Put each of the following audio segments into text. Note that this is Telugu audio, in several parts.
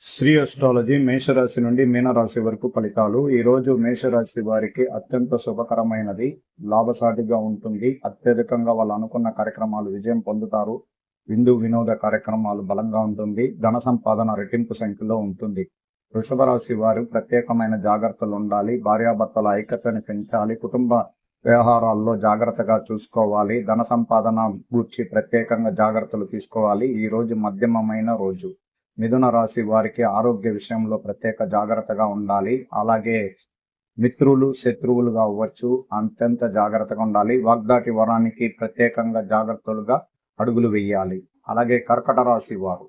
శ్రీ అస్ట్రాలజీ మేషరాశి నుండి మీనరాశి వరకు ఫలితాలు. ఈ రోజు మేషరాశి వారికి అత్యంత శుభకరమైనది. లాభసాటిగా ఉంటుంది. అత్యధికంగా వాళ్ళు అనుకున్న కార్యక్రమాలు విజయం పొందుతారు. విందు వినోద కార్యక్రమాలు బలంగా ఉంటుంది. ధన సంపాదన రెట్టింపు సంఖ్యలో ఉంటుంది. వృషభ రాశి వారు ప్రత్యేకమైన జాగ్రత్తలు ఉండాలి. భార్యాభర్తల ఐక్యతను పెంచాలి. కుటుంబ వ్యవహారాల్లో జాగ్రత్తగా చూసుకోవాలి. ధన సంపాదన గూర్చి ప్రత్యేకంగా జాగ్రత్తలు తీసుకోవాలి. ఈ రోజు మధ్యమమైన రోజు. మిథున రాశి వారికి ఆరోగ్య విషయంలో ప్రత్యేక జాగ్రత్తగా ఉండాలి. అలాగే మిత్రులు శత్రువులుగా అవ్వచ్చు. అత్యంత జాగ్రత్తగా ఉండాలి. వాగ్దాటి వరానికి ప్రత్యేకంగా జాగ్రత్తలుగా అడుగులు వేయాలి. అలాగే కర్కట రాశి వారు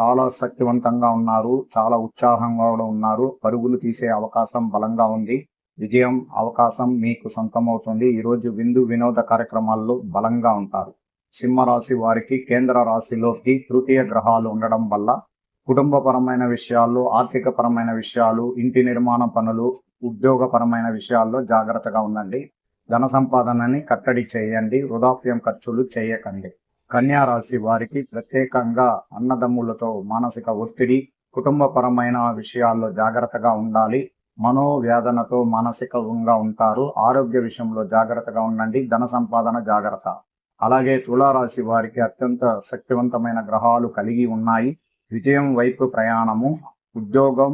చాలా శక్తివంతంగా ఉన్నారు. చాలా ఉత్సాహంగా కూడా ఉన్నారు. పరుగులు తీసే అవకాశం బలంగా ఉంది. విజయం అవకాశం మీకు సొంతమవుతుంది. ఈరోజు విందు వినోద కార్యక్రమాల్లో బలంగా ఉంటారు. సింహరాశి వారికి కేంద్ర రాశిలోకి తృతీయ గ్రహాలు ఉండడం వల్ల కుటుంబపరమైన విషయాల్లో ఆర్థిక పరమైన విషయాలు ఇంటి నిర్మాణ పనులు ఉద్యోగపరమైన విషయాల్లో జాగ్రత్తగా ఉండండి. ధన సంపాదనని కట్టడి చేయండి. వృధాప్యం ఖర్చులు చేయకండి. కన్యా రాశి వారికి ప్రత్యేకంగా అన్నదమ్ములతో మానసిక ఒత్తిడి కుటుంబపరమైన విషయాల్లో జాగ్రత్తగా ఉండాలి. మనోవేదనతో మానసికంగా ఉంటారు. ఆరోగ్య విషయంలో జాగ్రత్తగా ఉండండి. ధన సంపాదన జాగ్రత్త. అలాగే తులారాశి వారికి అత్యంత శక్తివంతమైన గ్రహాలు కలిగి ఉన్నాయి. విజయం వైపు ప్రయాణము ఉద్యోగం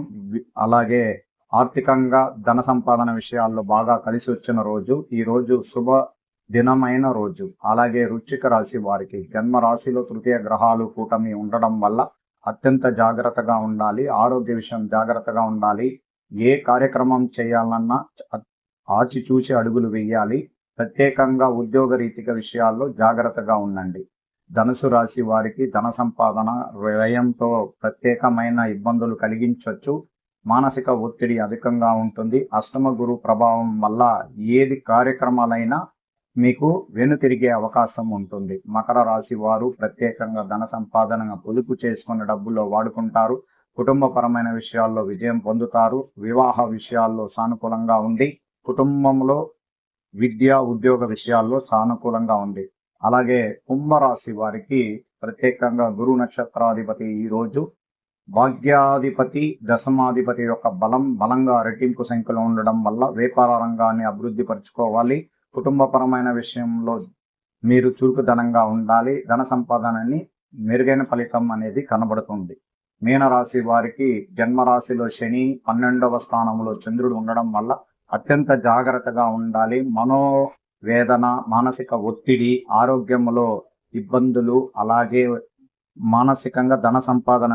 అలాగే ఆర్థికంగా ధన సంపాదన విషయాల్లో బాగా కలిసి వచ్చిన రోజు ఈ రోజు శుభ దినమైన రోజు. అలాగే రుచిక రాశి వారికి జన్మ రాశిలో తృతీయ గ్రహాలు కూటమి ఉండడం వల్ల అత్యంత జాగ్రత్తగా ఉండాలి ఆరోగ్య విషయం జాగ్రత్తగా ఉండాలి ఏ కార్యక్రమం చేయాలన్నా ఆచిచూచి అడుగులు వేయాలి ప్రత్యేకంగా ఉద్యోగ రీతిక విషయాల్లో జాగ్రత్తగా ఉండండి. ధనుసు రాశి వారికి ధన సంపాదన వ్యయంతో ప్రత్యేకమైన ఇబ్బందులు కలిగించవచ్చు మానసిక ఒత్తిడి అధికంగా ఉంటుంది. అష్టమ గురు ప్రభావం వల్ల ఏది కార్యక్రమాలైనా మీకు వెనుతిరిగే అవకాశం ఉంటుంది. మకర రాశి వారు ప్రత్యేకంగా ధన సంపాదన పొదుపు చేసుకున్న డబ్బులో వాడుకుంటారు. కుటుంబపరమైన విషయాల్లో విజయం పొందుతారు. వివాహ విషయాల్లో సానుకూలంగా ఉంది కుటుంబంలో విద్య ఉద్యోగ విషయాల్లో సానుకూలంగా ఉంది అలాగే కుంభరాశి వారికి ప్రత్యేకంగా గురు నక్షత్రాధిపతి ఈ రోజు. భాగ్యాధిపతి దశమాధిపతి యొక్క బలం బలంగా రెట్టింపు సంఖ్యలో ఉండడం వల్ల వ్యాపార రంగాన్ని అభివృద్ధి పరుచుకోవాలి. కుటుంబపరమైన విషయంలో మీరు చురుకుదనంగా ఉండాలి. ధన సంపాదనని మెరుగైన ఫలితం అనేది కనబడుతుంది. మీనరాశి వారికి జన్మరాశిలో శని పన్నెండవ స్థానంలో చంద్రుడు ఉండడం వల్ల అత్యంత జాగ్రత్తగా ఉండాలి. మనో వేదన మానసిక ఒత్తిడి ఆరోగ్యంలో ఇబ్బందులు అలాగే మానసికంగా ధన సంపాదన